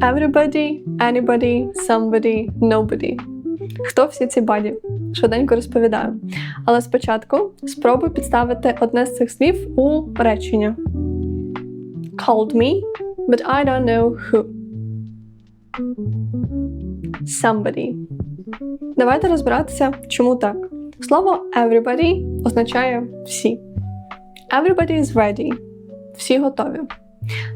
everybody, anybody, somebody, nobody. Хто всі ці баді? Швиденько розповідаю. Але спочатку спробуй підставити одне з цих слів у речення. Called me, but I don't know who. Somebody. Давайте розбиратися, чому так. Слово everybody означає всі. Everybody is ready. Всі готові.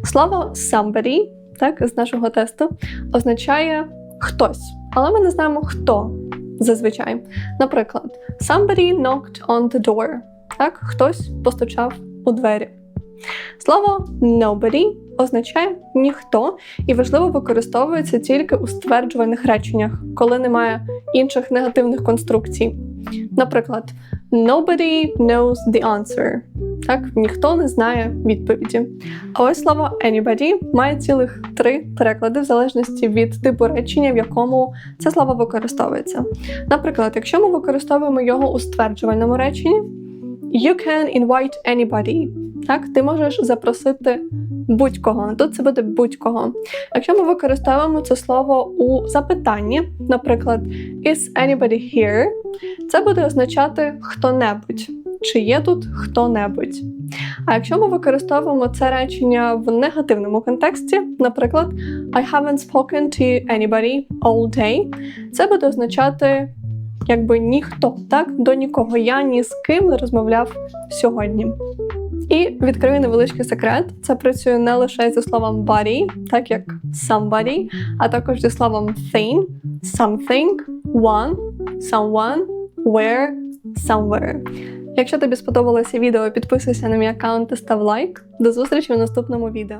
Слово somebody, так, з нашого тесту, означає хтось. Але ми не знаємо хто зазвичай. Наприклад, somebody knocked on the door. Так, хтось постучав у двері. Слово nobody означає ніхто і важливо використовується тільки у стверджувальних реченнях, коли немає інших негативних конструкцій. Наприклад, nobody knows the answer. Так, ніхто не знає відповіді. А ось слово anybody має цілих три переклади в залежності від типу речення, в якому це слово використовується. Наприклад, якщо ми використовуємо його у стверджувальному реченні, you can invite anybody. Так, ти можеш запросити будь-кого. Тут це буде будь-кого. Якщо ми використовуємо це слово у запитанні, наприклад, is anybody here, це буде означати хто-небудь. Чи є тут хто-небудь? А якщо ми використовуємо це речення в негативному контексті, наприклад, I haven't spoken to anybody all day, це буде означати якби ніхто, так? До нікого я ні з ким не розмовляв сьогодні. І відкрию невеличкий секрет. Це працює не лише зі словом body, так як somebody, а також зі словом thing, something, one, someone, where, somewhere. Якщо тобі сподобалося відео, підписуйся на мій аккаунт та став лайк. До зустрічі в наступному відео.